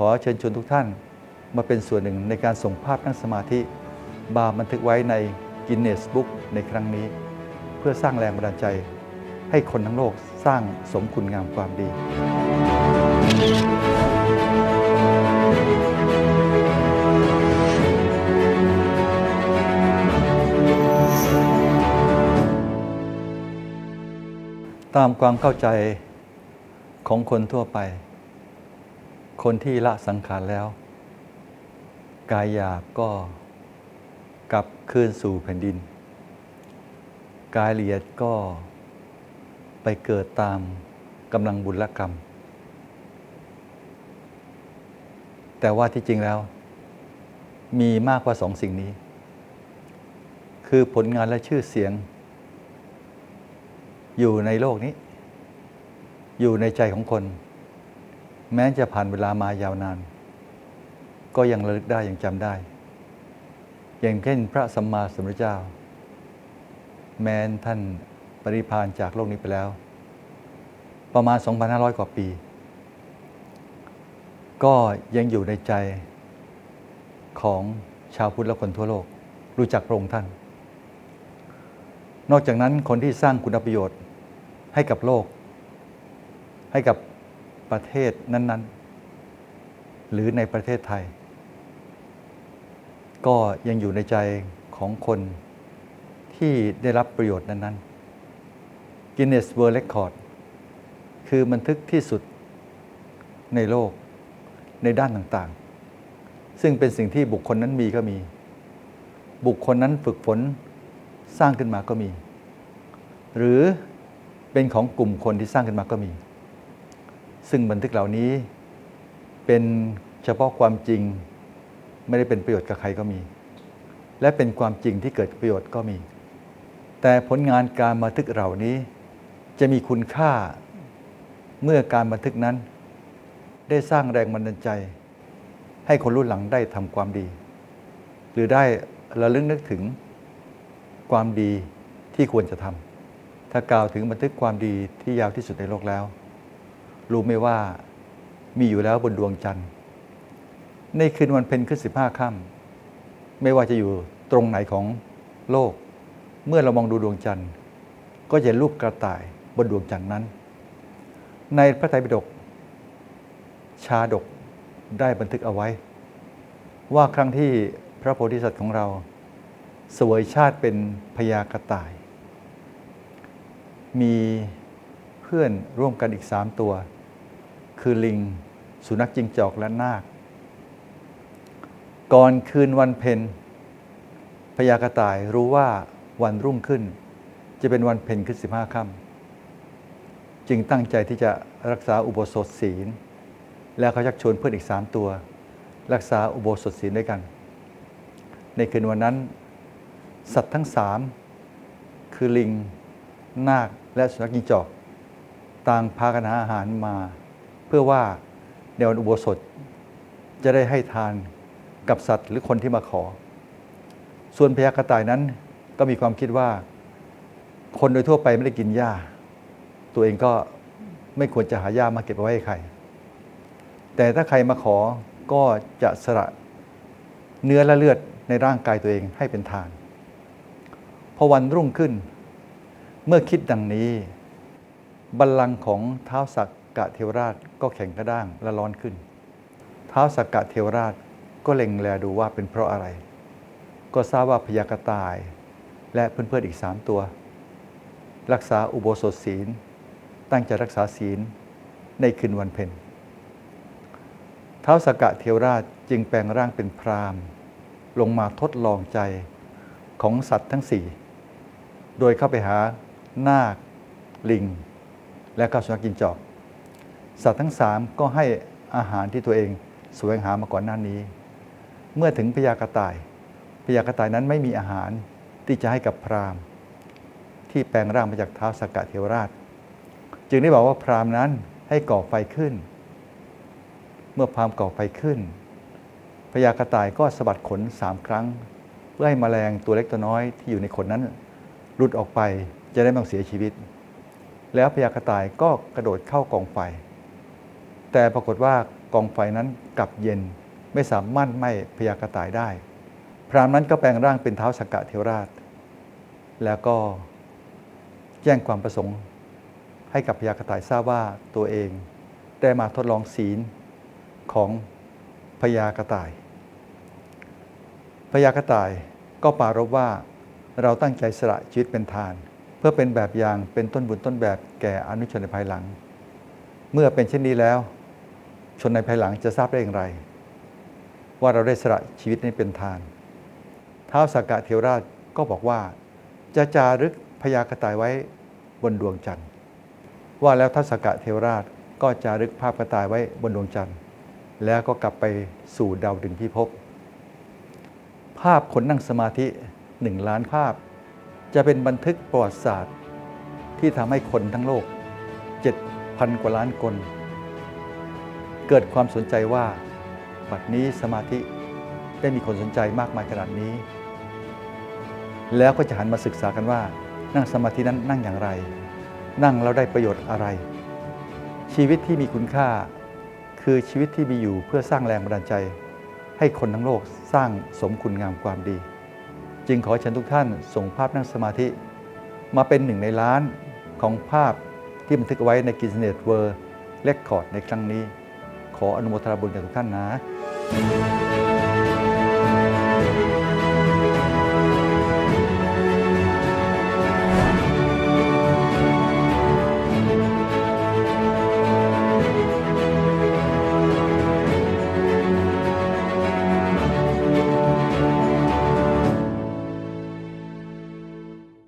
ขอเชิญชวนทุกท่านมาเป็นส่วนหนึ่งในการส่งภาพนั่งสมาธิ บาบันทึกไว้ในกินเนสบุ๊กในครั้งนี้ เพื่อสร้างแรงบันดาลใจ ให้คนทั้งโลกสร้างสมคุณงามความดี ตามความเข้าใจของคนทั่วไป คนที่ละสังขารแล้ว กายหยาบก็กลับคืนสู่แผ่นดิน กายละเอียดก็ไปเกิดตามกำลังบุญละกรรม แต่ว่าที่จริงแล้ว มีมากกว่าสองสิ่งนี้ คือผลงานและชื่อเสียง อยู่ในโลกนี้ อยู่ในใจของคน แม้จะผ่านเวลามายาวนาน ก็ยังระลึกได้ยังจำได้ อย่างเช่นพระสัมมาสัมพุทธเจ้า แม้นท่านปริพานจากโลกนี้ไปแล้ว ประมาณ 2,500 กว่าปี ก็ยังอยู่ในใจของชาวพุทธและคนทั่วโลก รู้จักพระองค์ท่าน นอกจากนั้นคนที่สร้างคุณประโยชน์ให้กับโลก ให้กับ ประเทศนั้น ๆ หรือในประเทศไทย ก็ยังอยู่ในใจของคนที่ได้รับประโยชน์นั้นๆ Guinness World Record คือบันทึกที่สุดในโลกในด้านต่างๆ ซึ่งเป็นสิ่งที่บุคคลนั้นมีก็มี บุคคลนั้นฝึกฝนสร้างขึ้นมาก็มี หรือเป็นของกลุ่มคนที่สร้างขึ้นมาก็มี ซึ่งบันทึกเหล่านี้เป็นเฉพาะความจริงไม่ได้เป็นประโยชน์กับใครก็มี และเป็นความจริงที่เกิดประโยชน์ก็มี แต่ผลงานการบันทึกเหล่านี้ จะมีคุณค่าเมื่อการบันทึกนั้น ได้สร้างแรงบันดาลใจ ให้คนรุ่นหลังได้ทำความดี หรือได้ระลึกนึกถึงความดีที่ควรจะทำถ้ากล่าวถึงบันทึกความดีที่ยาวที่สุดในโลกแล้ว รู้ไหมว่ามีอยู่แล้วบนดวงจันทร์ ในคืนวันเพ็ญขึ้นสิบห้าค่ำไม่ว่าจะอยู่ตรงไหนของโลก เมื่อเรามองดูดวงจันทร์ ก็จะเห็นรูปกระต่ายบนดวงจันทร์นั้น ในพระไตรปิฎกชาดกได้บันทึกเอาไว้ ว่าครั้งที่พระโพธิสัตว์ของเรา สวยชาติเป็นพญากระต่าย มี พื่อนร่วมกันอีกสามตัว คือลิง สุนัขจิงจอกและนาค ก่อนคืนวันเพ็ญพญากระต่ายรู้ว่าวันรุ่งขึ้น จะเป็นวันเพ็ญขึ้นสิบห้าค่ำจึงตั้งใจที่จะรักษาอุโบสถศีล แล้วเขาชักชวนเพื่อนอีกสามตัว รักษาอุโบสถศีลด้วยกัน ในคืนวันนั้น สัตว์ทั้งสามคือลิงนาคและสุนัขจิงจอก ต่างพากันหาอาหารมา เพื่อว่าในวันอุโบสถจะได้ให้ทานกับสัตว์หรือคนที่มาขอ ส่วนพญากระต่ายนั้นก็มีความคิดว่า คนโดยทั่วไปไม่ได้กินหญ้า ตัวเองก็ไม่ควรจะหาหญ้ามาเก็บไว้ให้ใคร แต่ถ้าใครมาขอก็จะสละเนื้อและเลือดในร่างกายตัวเองให้เป็นทาน พอวันรุ่งขึ้น เมื่อคิดดังนี้ บัลลังก์ของเท้าวสักกะเทวราชก็แข็งกระด้างและร้อนขึ้นเท้าวสักกะเทวราชก็เล็งแลดูว่าเป็นเพราะอะไร ก็ทราบว่าพยากระต่ายและเพื่อนๆอีกสามตัว รักษาอุโบสถศีล ตั้งใจรักษาศีลในคืนวันเพ็ญเท้าวสักกะเทวราชจึงแปลงร่างเป็นพรามลงมาทดลองใจของสัตว์ทั้งสี่ โดยเข้าไปหานาค ลิง และก็สุนัขกินจอกสัตว์ทั้งสามก็ให้อาหารที่ตัวเองแสวงหามาก่อนหน้านี้ เมื่อถึงพญากระต่ายพญากระต่ายนั้นไม่มีอาหารที่จะให้กับพราหมณ์ ที่แปลงร่างมาจากเท้าสกกะเทวราช จึงได้บอกว่าพราหมณ์นั้นให้ก่อไฟขึ้น เมื่อพราหมณ์ก่อไฟขึ้นพญากระต่ายก็สะบัดขนสามครั้ง เพื่อให้แมลงตัวเล็กตัวน้อยที่อยู่ในขนนั้นหลุดออกไปจะได้ไม่ต้องเสียชีวิต แล้วพญากระต่ายก็กระโดดเข้ากองไฟ แต่ปรากฏว่ากองไฟนั้นกลับเย็นไม่สามารถไหม้พญากระต่ายได้ พรามนั้นก็แปลงร่างเป็นเท้าสักกะเทวราช แล้วก็แจ้งความประสงค์ให้กับพญากระต่ายทราบว่าตัวเองได้มาทดลองศีลของพญากระต่ายพญากระต่ายก็ปรารภว่าเราตั้งใจสละชีวิตเป็นทาน พื่อเป็นแบบอย่างเป็นต้นบุญต้นแบบแก่อนุชนในภายหลัง เมื่อเป็นเช่นนี้แล้ว ชนในภายหลังจะทราบได้อย่างไร ว่าเราได้สละชีวิตนี้เป็นทานท้าวสักกะเทวราชก็บอกว่า จะจารึกพญากระต่ายไว้บนดวงจันทร์ ว่าแล้วท้าวสักกะเทวราชก็จารึกภาพกระต่ายไว้บนดวงจันทร์ แล้วก็กลับไปสู่ดาวดึงพิภพภาพคนนั่งสมาธิหนึ่งล้านภาพ จะเป็นบันทึกประวัติศาสตร์ ที่ทำให้คนทั้งโลก 7,000 กว่าล้านคน เกิดความสนใจว่าบัดนี้สมาธิได้มีคนสนใจมากมายขนาดนี้ แล้วก็จะหันมาศึกษากันว่า นั่งสมาธินั้นนั่งอย่างไร นั่งแล้วได้ประโยชน์อะไร ชีวิตที่มีคุณค่า คือชีวิตที่มีอยู่เพื่อสร้างแรงบันดาลใจ ให้คนทั้งโลกสร้างสมคุณงามความดี จึงขอเชิญทุกท่านส่งภาพนั่งสมาธิ มาเป็นหนึ่งในล้านของภาพที่บันทึกไว้ในกินเนตเวิร์เรคคอร์ดในครั้งนี้ ขออนุโมทนาบุญกับทุกท่านนะ